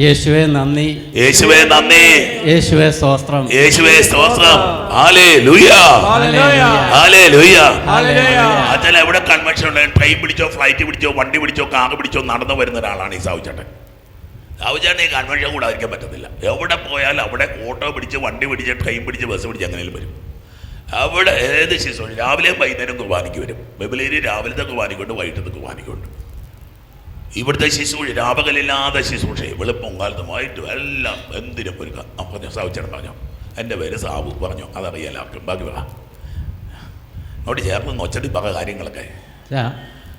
യേശുവെ നന്ദി. യേശുവേ നന്ദി. യേശുവേ സ്തോത്രം. യേശുവേ സ്തോത്രം. അച്ഛൻ എവിടെ കൺവെൻഷൻ ഉണ്ട്? ട്രെയിൻ പിടിച്ചോ ഫ്ലൈറ്റ് പിടിച്ചോ വണ്ടി പിടിച്ചോ കാർ പിടിച്ചോ നടന്നു വരുന്ന ഒരാളാണ് ഈ സാവുചേട്ടൻ. സാവുചേട്ടൻ ഈ കൺവെൻഷൻ കൂടാതിരിക്കാൻ പറ്റത്തില്ല. എവിടെ പോയാൽ അവിടെ ഓട്ടോ പിടിച്ച് വണ്ടി പിടിച്ച് ട്രെയിൻ പിടിച്ച് ബസ് പിടിച്ച് അങ്ങനെയും വരും. അവിടെ ഏത് ശിശു രാവിലെയും വൈകുന്നേരം കുർബാനയ്ക്ക് വരും. ബൈബിലേരി രാവിലത്തെ കുർബാനയ്ക്കുണ്ട് വൈകിട്ടത്തെ കുർബാനയ്ക്കുണ്ട് ഇവിടുത്തെ ശുശ്രൂഷ രാപകലില്ലാതെ ശുശ്രൂഷ വെളുപ്പും കാലത്തും വൈകിട്ടും എല്ലാം എന്തിനും ഒരുക്കാം ആ പറഞ്ഞു സാവുച്ചേട്ടൻ പറഞ്ഞു. എന്റെ പേര് സാബു പറഞ്ഞു. അതറിയാം എല്ലാവർക്കും ബാക്കി പറ. നോട്ട് ചേർന്ന് നൊച്ചടി പക കാര്യങ്ങളൊക്കെ.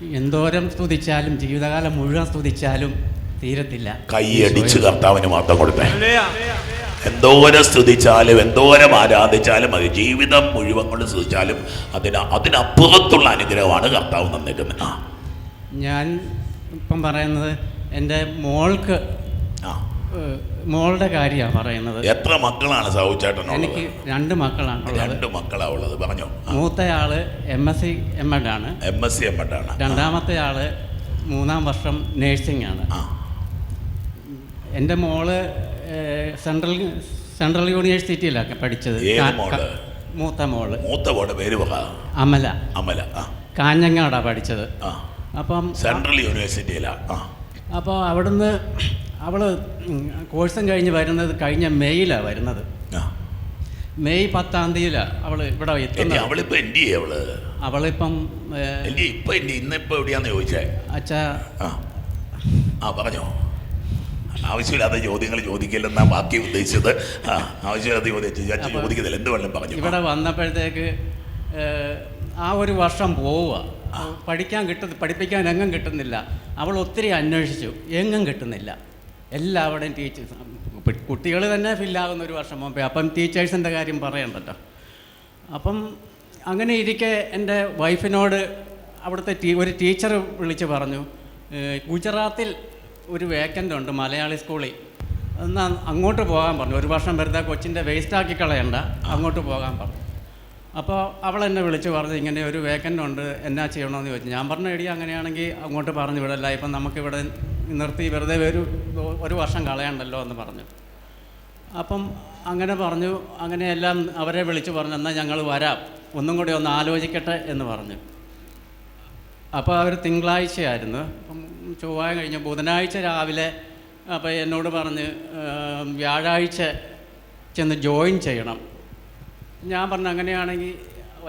എന്തോരം സ്തുതിച്ചാലും ജീവിതകാലം മുഴുവൻ സ്തുതിച്ചാലും തീരത്തില്ല. കൈയടിച്ച് കർത്താവിന് മാത്രം കൊടുത്തേ. എന്തോരം സ്തുതിച്ചാലും എന്തോരം ആരാധിച്ചാലും അത് ജീവിതം മുഴുവൻ കൊണ്ട് സ്തുതിച്ചാലും അതിന് അതിനപ്പുറത്തുള്ള അനുഗ്രഹമാണ് കർത്താവ് തന്നേക്കുന്നത്. ഞാൻ ഇപ്പം പറയുന്നത് എന്റെ മോൾക്ക് മോളുടെ കാര്യമാണ് പറയുന്നത്. എത്ര മക്കളാണ് സാവുച്ചേട്ടനുള്ളത്? എനിക്ക് രണ്ട് മക്കളാണ് രണ്ട് മക്കളാ ഉള്ളത് പറഞ്ഞോ. മൂത്തയാൾ M S C M Ed ആണ്. M S C M Ed ആണ്. രണ്ടാമത്തെ ആൾ മൂന്നാം വർഷം നേഴ്സിംഗ് ആണ് എന്റെ മോൾ സെൻട്രൽ സെൻട്രൽ യൂണിവേഴ്സിറ്റിയിലൊക്കെ പഠിച്ചത്. മൂത്ത മോൾ? മൂത്ത മോൾ പേര് അമല. അമല ആ. കാഞ്ഞങ്ങാടാണ് പഠിച്ചത്. ആ. അപ്പം സെൻട്രൽ യൂണിവേഴ്സിറ്റിയിലാണ് അപ്പോൾ അവിടുന്ന് അവൾ കോഴ്സും കഴിഞ്ഞ് വരുന്നത് കഴിഞ്ഞ മെയ്യിലാണ് വരുന്നത്. മെയ് പത്താം തീയതിയിലാണ് അവൾ ഇവിടെ എത്തുന്നത്. എന്ത് ചെയ്യ അവൾ? അവളിപ്പം ഇപ്പൊ എന്റെ ഇന്നിപ്പോ എവിടെയാന്ന് ചോദിച്ചേ? അച്ഛാ. ആ. പറഞ്ഞോ. ആവശ്യമില്ലാത്ത ചോദ്യങ്ങൾ ചോദിക്കില്ലെന്നാ ബാക്കി ഉദ്ദേശിച്ചത്. ആവശ്യമില്ലാത്ത ചോദ്യം ചോദിക്കുന്നില്ല എന്ത് വേണം പറഞ്ഞു. ഇവിടെ വന്നപ്പോഴത്തേക്ക് ആ ഒരു വർഷം പോവുക പഠിക്കാൻ കിട്ടുന്ന പഠിപ്പിക്കാൻ എങ്ങും കിട്ടുന്നില്ല. അവൾ ഒത്തിരി അന്വേഷിച്ചു. എങ്ങും കിട്ടുന്നില്ല. എല്ലാവരുടെയും ടീച്ചേഴ്സ് കുട്ടികൾ തന്നെ ഫില്ലാകുന്ന ഒരു വർഷം മുമ്പേ. അപ്പം ടീച്ചേഴ്സിന്റെ കാര്യം പറയണ്ടല്ലോ. അപ്പം അങ്ങനെ ഇരിക്കെ എന്റെ വൈഫിനോട് അവിടുത്തെ ടീ ഒരു ടീച്ചർ വിളിച്ച് പറഞ്ഞു ഗുജറാത്തിൽ ഒരു വേക്കന്റ് ഉണ്ട് മലയാളി സ്കൂളിൽ. എന്നാൽ അങ്ങോട്ട് പോകാൻ പറഞ്ഞു. ഒരു വർഷം വെറുതെ കൊച്ചിന്റെ വേസ്റ്റാക്കി കളയണ്ട. അങ്ങോട്ട് പോകാൻ പറഞ്ഞു. അപ്പോൾ അവൾ എന്നെ വിളിച്ച് പറഞ്ഞു ഇങ്ങനെ ഒരു വേക്കന്റ് ഉണ്ട് എന്നാ ചെയ്യണമെന്ന് ചോദിച്ചു. ഞാൻ പറഞ്ഞ എടി അങ്ങനെയാണെങ്കിൽ അങ്ങോട്ട് പറഞ്ഞു വിടല്ല. ഇപ്പം നമുക്കിവിടെ നിർത്തി വെറുതെ ഒരു ഒരു വർഷം കളയണ്ടല്ലോ എന്ന് പറഞ്ഞു. അപ്പം അങ്ങനെ പറഞ്ഞു അങ്ങനെ എല്ലാം അവരെ വിളിച്ച് പറഞ്ഞു എന്നാൽ ഞങ്ങൾ വരാം. ഒന്നും കൂടി ഒന്ന് ആലോചിക്കട്ടെ എന്ന് പറഞ്ഞു. അപ്പോൾ അവർ തിങ്കളാഴ്ചയായിരുന്നു. അപ്പം ചൊവ്വായ കഴിഞ്ഞ് ബുധനാഴ്ച രാവിലെ അപ്പോൾ എന്നോട് പറഞ്ഞ് വ്യാഴാഴ്ച ചെന്ന് ജോയിൻ ചെയ്യണം. ഞാൻ പറഞ്ഞു അങ്ങനെയാണെങ്കിൽ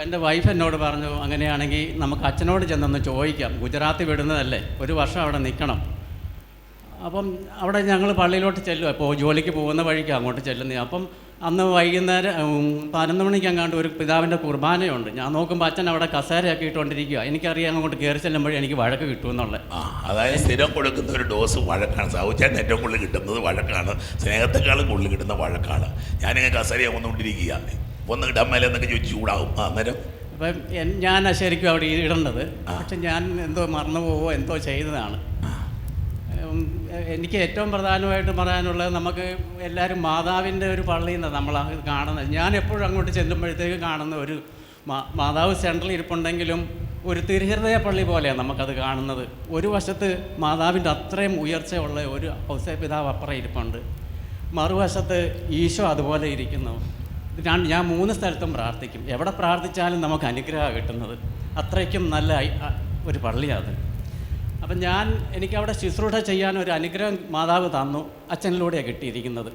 എന്റെ വൈഫ് എന്നോട് പറഞ്ഞു അങ്ങനെയാണെങ്കിൽ നമുക്ക് അച്ഛനോട് ചെന്നൊന്ന് ചോദിക്കാം. ഗുജറാത്തിൽ വിടുന്നതല്ലേ? ഒരു വർഷം അവിടെ നിൽക്കണം. അപ്പം അവിടെ ഞങ്ങൾ പള്ളിയിലോട്ട് ചെല്ലും അപ്പോൾ ജോലിക്ക് പോകുന്ന വഴിക്ക് അങ്ങോട്ട് ചെല്ലുന്നത് അപ്പം അന്ന് വൈകുന്നേരം പതിനൊന്ന് മണിക്ക് അങ്ങാണ്ട് ഒരു പിതാവിന്റെ കുർബാനയുണ്ട്. ഞാൻ നോക്കുമ്പോൾ അച്ഛൻ അവിടെ കസേരയൊക്കെ ഇട്ടുകൊണ്ടിരിക്കുക എനിക്കറിയാം അങ്ങോട്ട് കയറി ചെല്ലുമ്പോഴേ എനിക്ക് വഴക്ക് കിട്ടുമെന്നുള്ളത് ആ അതായത് സ്ഥിരം കൊടുക്കുന്ന ഒരു ഡോസ് വഴക്കാണ്. സാവുച്ചാൻ ഏറ്റവും കൂടുതൽ കിട്ടുന്നത് വഴക്കാണ്. സ്നേഹത്തെക്കാളും കൂടുതൽ കിട്ടുന്ന വഴക്കാണ്. ഞാനിങ്ങനെ കസേരയെ വന്നുകൊണ്ടിരിക്കുക ഒന്ന് ഇടമ്മേലെ എന്നൊക്കെ ചോദിച്ചു ചൂടാവും. ആ അന്നേരം? അപ്പം ഞാൻ ശരിക്കും അവിടെ ഇടേണ്ടത്. പക്ഷെ ഞാൻ എന്തോ മറന്നു പോവോ എന്തോ ചെയ്തതാണ് എനിക്ക് ഏറ്റവും പ്രധാനമായിട്ട് പറയാനുള്ളത് നമുക്ക് എല്ലാവരും മാതാവിന്റെ ഒരു പള്ളിയിൽ നിന്നാണ് നമ്മൾ കാണുന്നത്. ഞാൻ എപ്പോഴും അങ്ങോട്ട് ചെല്ലുമ്പോഴത്തേക്ക് കാണുന്ന ഒരു മാതാവ് സെൻട്രൽ ഇരിപ്പുണ്ടെങ്കിലും ഒരു തിരുഹൃദയ പള്ളി പോലെയാണ് നമുക്കത് കാണുന്നത്. ഒരു വശത്ത് മാതാവിന്റെ അത്രയും ഉയർച്ചയുള്ള ഒരു ഔസേ പിതാവ് അപ്പുറം ഇരിപ്പുണ്ട്. മറുവശത്ത് ഈശോ അതുപോലെ ഇരിക്കുന്നു. ഞാൻ മൂന്ന് സ്ഥലത്തും പ്രാർത്ഥിക്കും. എവിടെ പ്രാർത്ഥിച്ചാലും നമുക്ക് അനുഗ്രഹം കിട്ടുന്നത്. അത്രയ്ക്കും നല്ല ഒരു പള്ളിയാണ് അപ്പം ഞാൻ എനിക്കവിടെ ശുശ്രൂഷ ചെയ്യാൻ ഒരു അനുഗ്രഹം മാതാവ് തന്നു. അച്ഛനിലൂടെയാണ് കിട്ടിയിരിക്കുന്നത്.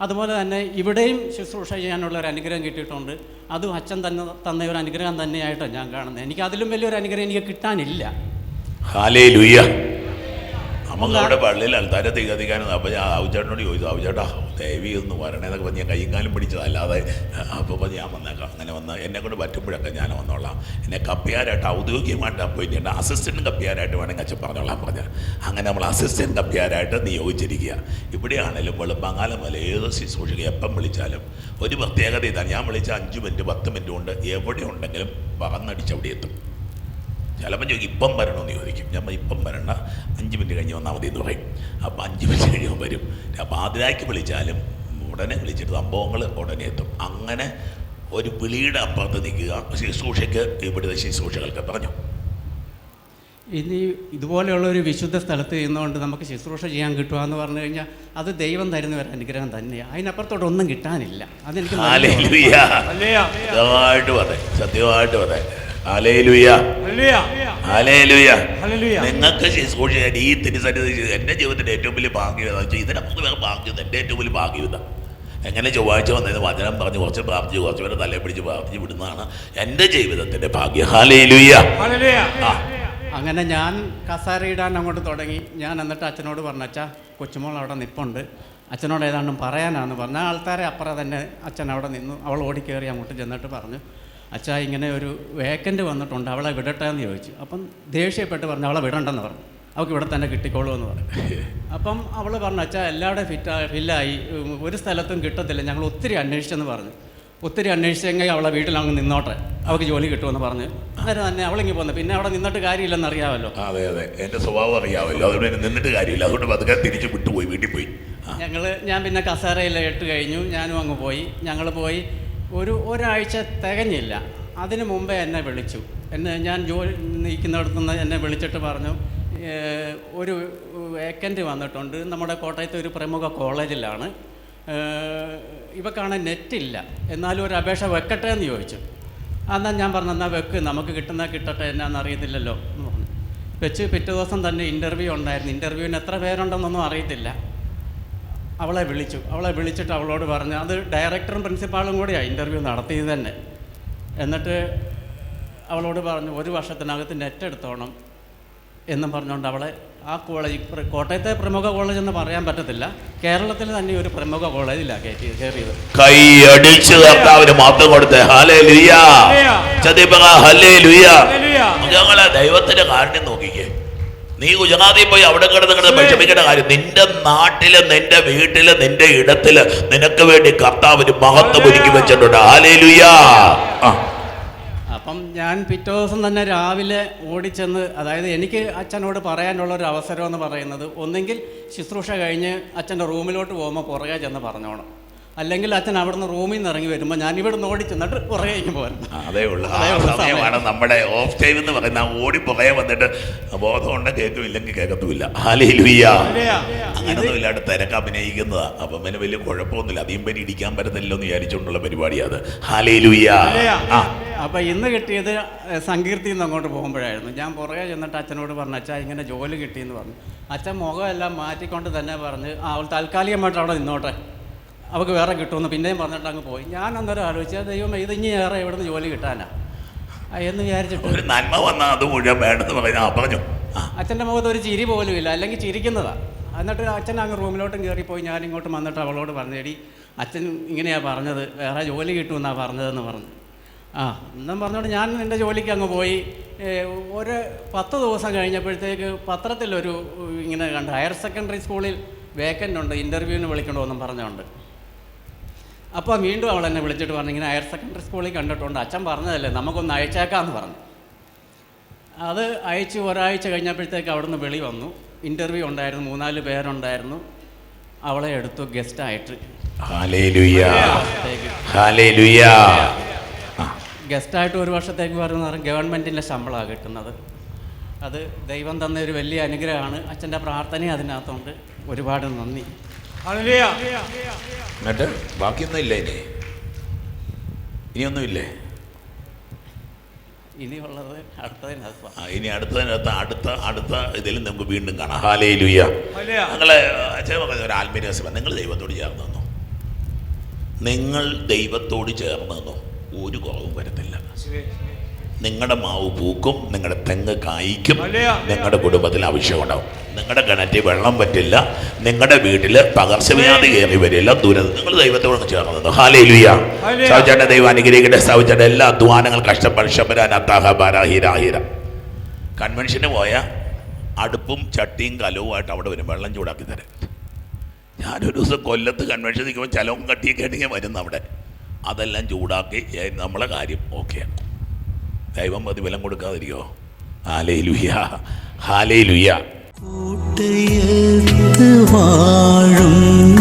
അതുപോലെ തന്നെ ഇവിടെയും ശുശ്രൂഷ ചെയ്യാനുള്ള ഒരു അനുഗ്രഹം കിട്ടിയിട്ടുണ്ട്. അതും അച്ഛൻ തന്നെ തന്ന ഒരു അനുഗ്രഹം തന്നെയായിട്ടാണ് ഞാൻ കാണുന്നത്. എനിക്ക് അതിലും വലിയൊരു അനുഗ്രഹം എനിക്ക് കിട്ടാനില്ല. നമുക്ക് അവിടെ പള്ളിയിൽ അൽത്താരെ തികതിക്കാനും അപ്പോൾ ഞാൻ ആവുചേട്ടനോട് ചോദിച്ചു ആവുചേട്ടാ ദേവി ഒന്ന് വരണേന്നൊക്കെ പറഞ്ഞ് ഞാൻ കൈയും കാലും പിടിച്ചത്. അല്ലാതെ അപ്പോൾ ഞാൻ വന്നേക്കാം. അങ്ങനെ വന്ന് എന്നെ കൊണ്ട് പറ്റുമ്പോഴൊക്കെ ഞാൻ വന്നോളാം. എന്നെ കപ്പിയാരായിട്ട് ഔദ്യോഗികമായിട്ട് അപ്പോയിന്റ് അസിസ്റ്റന്റ് കപ്പിയാരായിട്ട് വേണമെങ്കിൽ അച്ഛൻ പറഞ്ഞോളാം പറഞ്ഞ. അങ്ങനെ നമ്മൾ അസിസ്റ്റന്റ് കപ്പിയാരായിട്ട് നിയോഗിച്ചിരിക്കുക. ഇവിടെയാണെങ്കിലും വെളുപ്പാങ്കാലം മുതൽ ഏത് ശുശ്രൂഷിക്കുക എപ്പം വിളിച്ചാലും ഒരു പ്രത്യേകത ഇതാണ് ഞാൻ വിളിച്ച അഞ്ച് മിനിറ്റ് പത്ത് മിനിറ്റ് കൊണ്ട് എവിടെ ഉണ്ടെങ്കിലും പറന്നടിച്ച് അവിടെ എത്തും. ചിലപ്പോൾ ചോദിക്കും ഇപ്പം വരണമെന്ന് ചോദിക്കും. ഞാൻ ഇപ്പം വരണ്ട. അഞ്ച് മിനിറ്റ് കഴിഞ്ഞ് വന്നാൽ മതി എന്ന് പറയും. അപ്പോൾ അഞ്ച് മിനിറ്റ് കഴിഞ്ഞ് വരും. അപ്പോൾ ആദ്യമാക്കി വിളിച്ചാലും ഉടനെ വിളിച്ചിട്ട് സംഭവങ്ങൾ ഉടനെ എത്തും. അങ്ങനെ ഒരു വിളിയുടെ അപ്പുറത്ത് നിൽക്കുക. ശുശ്രൂഷയ്ക്ക് ഇവിടുത്തെ ശുശ്രൂഷകൾക്ക് പറഞ്ഞു. ഇനി ഇതുപോലെയുള്ള ഒരു വിശുദ്ധ സ്ഥലത്ത് നിന്നുകൊണ്ട് നമുക്ക് ശുശ്രൂഷ ചെയ്യാൻ കിട്ടുക എന്ന് പറഞ്ഞു കഴിഞ്ഞാൽ അത് ദൈവം തരുന്ന ഒരു അനുഗ്രഹം തന്നെയാണ് അതിനപ്പുറത്തോട്ടൊന്നും കിട്ടാനില്ല. അതെനിക്ക് സത്യമായിട്ട് പറയാം സത്യമായിട്ട് പറയാം നിങ്ങൾക്ക് ശുശ്രൂഷ ചെയ്യാൻ ഈ തിരുസന്നിധി ചെയ്ത് എന്റെ ജീവിതത്തിന്റെ ഏറ്റവും വലിയ ഭാഗ്യത ഇതിനൊക്കെ വേറെ ഭാഗ്യത എന്റെ ഏറ്റവും വലിയ ഭാഗ്യത എങ്ങനെ ചൊവ്വാഴ്ച വന്നതിന് വചനം പറഞ്ഞ് കുറച്ച് പ്രാർത്ഥിച്ച് കുറച്ച് പേരെ തലയെ പിടിച്ച് പ്രാർത്ഥിച്ച് വിടുന്നതാണ് എന്റെ ജീവിതത്തിന്റെ ഭാഗ്യം. ഹാലേലുയ ആ. അങ്ങനെ ഞാൻ കസാര ഇടാൻ അങ്ങോട്ട് തുടങ്ങി. ഞാൻ എന്നിട്ട് അച്ഛനോട് പറഞ്ഞു അച്ഛാ കൊച്ചുമോൾ അവിടെ നിപ്പുണ്ട്. അച്ഛനോട് ഏതാണ്ടും പറയാനാണെന്ന് പറഞ്ഞ. ആൾക്കാരെ അപ്പുറം തന്നെ അച്ഛൻ അവിടെ നിന്നു. അവൾ ഓടിക്കേറി അങ്ങോട്ട് ചെന്നിട്ട് പറഞ്ഞു അച്ഛാ ഇങ്ങനെ ഒരു വേക്കന്റ് വന്നിട്ടുണ്ട് അവളെ വിടട്ടെ എന്ന് ചോദിച്ചു. അപ്പം ദേഷ്യപ്പെട്ട് പറഞ്ഞു അവളെ വിടണ്ടെന്ന് പറഞ്ഞു. അവൾക്ക് ഇവിടെ തന്നെ കിട്ടിക്കോളൂ എന്ന് പറഞ്ഞു. അപ്പം അവൾ പറഞ്ഞു അച്ഛാ എല്ലാവരുടെയും ഫിറ്റാ ഫില്ലായി ഒരു സ്ഥലത്തും കിട്ടത്തില്ല. ഞങ്ങൾ ഒത്തിരി അന്വേഷിച്ചെന്ന് പറഞ്ഞു. ഒത്തിരി അന്വേഷിച്ചെങ്കിൽ അവളെ വീട്ടിൽ അങ്ങ് നിന്നോട്ടെ. അവൾക്ക് ജോലി കിട്ടുമെന്ന് പറഞ്ഞു. അന്നേരം തന്നെ അവളിങ്ങി പോന്നു. പിന്നെ അവിടെ നിന്നിട്ട് കാര്യമില്ലെന്ന് അറിയാമല്ലോ. അതെ അതെ. എന്റെ സ്വഭാവം അറിയാമല്ലോ. അതുകൊണ്ട് നിന്നിട്ട് കാര്യമില്ല. അതുകൊണ്ട് പതുക്കെ തിരിച്ച് വിട്ടുപോയി വീട്ടിൽ പോയി. ഞങ്ങൾ ഞാൻ പിന്നെ കസേരയിൽ ഇട്ട് കഴിഞ്ഞു. ഞാനും അങ്ങ് പോയി. ഞങ്ങൾ പോയി. ഒരു ഒരാഴ്ച തികഞ്ഞില്ല. അതിനു മുമ്പേ എന്നെ വിളിച്ചു. എന്നെ ഞാൻ ജോലി നിൽക്കുന്നിടത്തുനിന്ന് എന്നെ വിളിച്ചിട്ട് പറഞ്ഞു ഒരു വേക്കന്റ് വന്നിട്ടുണ്ട്. നമ്മുടെ കോട്ടയത്തെ ഒരു പ്രമുഖ കോളേജിലാണ്. ഇവക്കാണ് നെറ്റില്ല എന്നാലും ഒരു അപേക്ഷ വെക്കട്ടെ എന്ന് ചോദിച്ചു. എന്നാൽ ഞാൻ പറഞ്ഞു എന്നാൽ വെക്ക്. നമുക്ക് കിട്ടുന്ന കിട്ടട്ടെ. എന്നാന്ന് അറിയത്തില്ലല്ലോ. വെച്ച് പിറ്റേ ദിവസം തന്നെ ഇന്റർവ്യൂ ഉണ്ടായിരുന്നു. ഇന്റർവ്യൂവിന് എത്ര പേരുണ്ടെന്നൊന്നും അറിയത്തില്ല. അവളെ വിളിച്ചു. അവളെ വിളിച്ചിട്ട് അവളോട് പറഞ്ഞു അത് ഡയറക്ടറും പ്രിൻസിപ്പാളും കൂടിയാണ് ഇന്റർവ്യൂ നടത്തിയത് തന്നെ. എന്നിട്ട് അവളോട് പറഞ്ഞു ഒരു വർഷത്തിനകത്ത് നെറ്റ് എടുത്തോണം. എന്നും പറഞ്ഞുകൊണ്ട് അവളെ ആ കോളേജ് കോട്ടയത്തെ പ്രമുഖ കോളേജ് എന്ന് പറയാൻ പറ്റത്തില്ല. കേരളത്തിൽ തന്നെ ഒരു പ്രമുഖ കോളേജിലാണ് കയറ്റി കയറിയത്. കൈ അടിച്ചു കർത്താവിന് മാത്രം കൊടുത്ത്. ഹാലേ ലുയ ചതിപ്പക ഹലേ ലുയ ഞങ്ങളെ ദൈവത്തിന്റെ കാര്യം നോക്കിക്കേ. നീ ഗുജറാത്തിൽ പോയി അവിടെ കിടന്ന് കിടന്ന് വിഷമിക്കേണ്ട കാര്യം നിന്റെ നാട്ടിൽ നിന്റെ വീട്ടിൽ നിന്റെ ഇടത്തിൽ നിനക്ക് വേണ്ടി കർത്താവിന് മഹത്വം ഒരുക്കി വെച്ചിട്ടുണ്ട്. ആലേലുയാ ലുയ അപ്പം ഞാൻ പിറ്റേ ദിവസം തന്നെ രാവിലെ ഓടിച്ചെന്ന് അതായത് എനിക്ക് അച്ഛനോട് പറയാനുള്ള ഒരു അവസരം എന്ന് പറയുന്നത് ഒന്നെങ്കിൽ ശുശ്രൂഷ കഴിഞ്ഞ് അച്ഛന്റെ റൂമിലോട്ട് പോകുമ്പോൾ പുറകെ ചെന്ന് പറഞ്ഞോണം. അല്ലെങ്കിൽ അച്ഛൻ അവിടുന്ന് റൂമിൽ നിന്ന് ഇറങ്ങി വരുമ്പോൾ ഞാൻ ഇവിടുന്ന് ഓടി ചെന്നിട്ട് പുറകെ ഇങ്ങ് പോരണം അതേ ഉള്ളൂ. ആ സമയമാണ് നമ്മുടെ ഓഫ് ടൈം എന്ന് പറയുന്ന ഓടി പുറകെ വന്നിട്ട് ബോധമുണ്ട് കേൾക്കും ഇല്ലെങ്കിൽ കേൾക്കത്തുമില്ല അങ്ങനൊന്നും ഇല്ലാണ്ട് തിരക്ക് അഭിനയിക്കുന്നതാ. അപ്പം പിന്നെ വലിയ കുഴപ്പമൊന്നുമില്ല. അധികം പേര് ഇടിക്കാൻ പറ്റത്തില്ലോ എന്ന് വിചാരിച്ചുകൊണ്ടുള്ള പരിപാടിയാണ് അത്. ഹാലേ ലുയ്യ ആ. അപ്പോൾ ഇന്ന് കിട്ടിയത് നിന്ന് അങ്ങോട്ട് പോകുമ്പോഴായിരുന്നു. ഞാൻ പുറകെ ചെന്നിട്ട് അച്ഛനോട് പറഞ്ഞു അച്ഛാ ഇങ്ങനെ ജോലി കിട്ടിയെന്ന് പറഞ്ഞു. അച്ഛൻ മുഖമെല്ലാം മാറ്റിക്കൊണ്ട് തന്നെ പറഞ്ഞ് അവൾ താൽക്കാലികമായിട്ട് അവിടെ നിന്നോട്ടെ. അവൾക്ക് വേറെ കിട്ടുമെന്ന് പിന്നെയും പറഞ്ഞിട്ട് അങ്ങ് പോയി. ഞാൻ അന്നേരം ആലോചിച്ചാൽ ദൈവം ഇത് ഇനി ഏറെ നിന്ന് ജോലി കിട്ടാനാ? എന്ന് വിചാരിച്ചിട്ട് ഒരു നന്മ വന്നാൽ അത് മുഴുവൻ വേണ്ടെന്ന് പറഞ്ഞു പറഞ്ഞു. അച്ഛന്റെ മുഖത്ത് ഒരു ചിരി പോലും ഇല്ല. അല്ലെങ്കിൽ ചിരിക്കുന്നതാ. എന്നിട്ട് അച്ഛൻ അങ്ങ് റൂമിലോട്ടും കയറിപ്പോയി. ഞാൻ ഇങ്ങോട്ട് വന്നിട്ട് അവളോട് പറഞ്ഞു എടി അച്ഛൻ ഇങ്ങനെയാണ് പറഞ്ഞത്. വേറെ ജോലി കിട്ടുമെന്നാണ് പറഞ്ഞതെന്ന് പറഞ്ഞു. ആ എന്നും പറഞ്ഞുകൊണ്ട് ഞാൻ എന്റെ ജോലിക്ക് അങ്ങ് പോയി. ഒരു പത്ത് ദിവസം കഴിഞ്ഞപ്പോഴത്തേക്ക് പത്രത്തിലൊരു ഇങ്ങനെ കണ്ട് ഹയർ സെക്കൻഡറി സ്കൂളിൽ വേക്കന്റ് ഉണ്ട്. ഇന്റർവ്യൂവിന് വിളിക്കണമെന്നും പറഞ്ഞുകൊണ്ട് അപ്പോൾ വീണ്ടും അവൾ എന്നെ വിളിച്ചിട്ട് പറഞ്ഞു ഇങ്ങനെ ഹയർ സെക്കൻഡറി സ്കൂളിൽ കണ്ടിട്ടുണ്ട്. അച്ഛൻ പറഞ്ഞതല്ലേ നമുക്കൊന്ന് അയച്ചേക്കാമെന്ന് പറഞ്ഞു. അത് അയച്ച് ഒരാഴ്ച കഴിഞ്ഞപ്പോഴത്തേക്ക് അവിടുന്ന് വെളി വന്നു. ഇന്റർവ്യൂ ഉണ്ടായിരുന്നു മൂന്നാൽ പേരുണ്ടായിരുന്നു. അവളെ എടുത്തു ഗസ്റ്റായിട്ട്. ഗസ്റ്റായിട്ട് ഒരു വർഷത്തേക്ക് പറയുന്ന ഗവൺമെന്റിന്റെ ശമ്പളമാണ് കിട്ടുന്നത്. അത് ദൈവം തന്ന ഒരു വലിയ അനുഗ്രഹമാണ്. അച്ഛന്റെ പ്രാർത്ഥനയും അതിനകത്തുണ്ട്. ഒരുപാട് നന്ദി. എന്നിട്ട് ബാക്കിയൊന്നും ഇല്ല ഇനി? ഇനിയൊന്നുമില്ലേ? ഇനിയുള്ളത് അടുത്തതിനകത്ത്. ആ, ഇനി അടുത്തതിനകത്ത് അടുത്ത അടുത്ത ഇതിൽ നമുക്ക് വീണ്ടും കാണാം. ഹാലേ ലുയ്യ നിങ്ങളെ ഒരു ആത്മീയരഹസ്യം നിങ്ങൾ ദൈവത്തോട് ചേർന്ന് നിന്നു? നിങ്ങൾ ദൈവത്തോട് ചേർന്ന് നിന്നു? ഒരു കുറവും വരത്തില്ല. നിങ്ങളുടെ മാവ് പൂക്കും നിങ്ങളുടെ തെങ്ങ് കായ്ക്കും. നിങ്ങളുടെ കുടുംബത്തിൽ ആവശ്യമുണ്ടാവും. നിങ്ങളുടെ കിണറ്റിൽ വെള്ളം പറ്റില്ല നിങ്ങളുടെ വീട്ടിൽ പകർച്ചവ്യാധി കയറി വരില്ല. ദുരന്തം നിങ്ങൾ ദൈവത്തോട് ചേർന്നത് നിന്നു ഹാലേ ലുയ്യ സൗചേട്ട ദൈവം അനുഗ്രഹിക്കട്ടെ. സൗചേട്ട എല്ലാ അധ്വാനങ്ങൾ കഷ്ടപ്പാട് ശബരാനത്താഹ ബാരാഹിരാഹിര കൺവെൻഷന് പോയ അടുപ്പും ചട്ടിയും കലവുമായിട്ട് അവിടെ വരും. വെള്ളം ചൂടാക്കി തരാൻ. ഞാനൊരു ദിവസം കൊല്ലത്ത് കൺവെൻഷൻ നിൽക്കുമ്പോൾ ചലവും കട്ടിയൊക്കെ ആയിട്ട് ഞാൻ അവിടെ. അതെല്ലാം ചൂടാക്കി നമ്മളെ കാര്യം ഓക്കെയാണ്. ദൈവം പ്രതിഫലം കൊടുക്കാതിരിക്കോ? ഹാലേ ലുയ്യ ഹാലേ കോട്ടയത്ത് വാഴുന്ന